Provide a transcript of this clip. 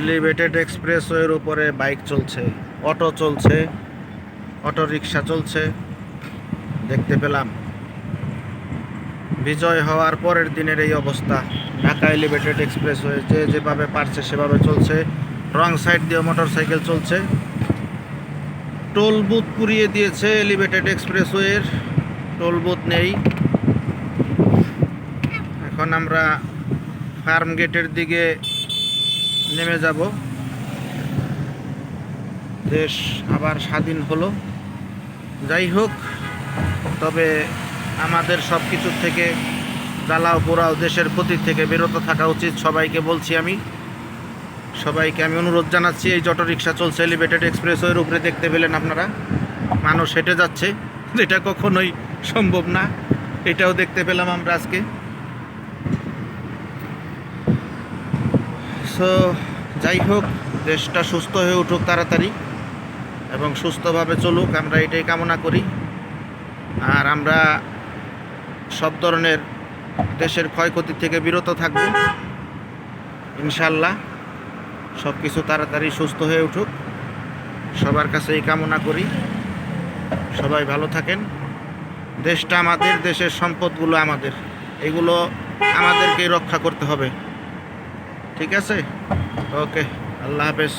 Elevated এক্সপ্রেসওয়ের উপরে bike চলছে, auto চলছে, অটো রিক্সা চলছে, দেখতে পেলাম। বিজয় হওয়ার পরের দিনের এই অবস্থা। ঢাকা এলিভেটেড এক্সপ্রেসওয়ে যে যেভাবে পারছে সেভাবে চলছে। রং সাইড দিয়ে মোটর সাইকেল চলছে। টোল বুথ পুড়িয়ে দিয়েছে এলিভেটেড এক্সপ্রেসওয়ের টোল বুথ নেই। এখন আমরা ফার্ম গেটের দিকে নেমে যাব। দেশ আবার স্বাধীন হলো। যাই হোক, তবে আমাদের সব কিছুর থেকে জ্বালাও পোড়াও দেশের ক্ষতি থেকে বিরত থাকা উচিত সবাইকে বলছি আমি। সবাইকে আমি অনুরোধ জানাচ্ছি, এই অটো রিক্সা চলছে এলিভেটেড এক্সপ্রেসওয়ের উপরে দেখতে পেলেন আপনারা। মানুষ হেঁটে যাচ্ছে, যেটা কখনোই সম্ভব না। এটাও দেখতে পেলাম আমরা আজকে। সো, যাই হোক, দেশটা সুস্থ হয়ে উঠুক তাড়াতাড়ি এবং সুস্থভাবে চলুক, আমরা এটাই কামনা করি। আর আমরা সব ধরনের দেশের ক্ষয়ক্ষতি থেকে বিরত থাকব, ইনশাল্লাহ। সব কিছু তাড়াতাড়ি সুস্থ হয়ে উঠুক। সবার কাছে এই কামনা করি। সবাই ভালো থাকেন। দেশটা আমাদের, দেশের সম্পদগুলো আমাদের। এগুলো আমাদেরকেই রক্ষা করতে হবে। ঠিক আছে? ওকে আল্লাহ হাফেজ।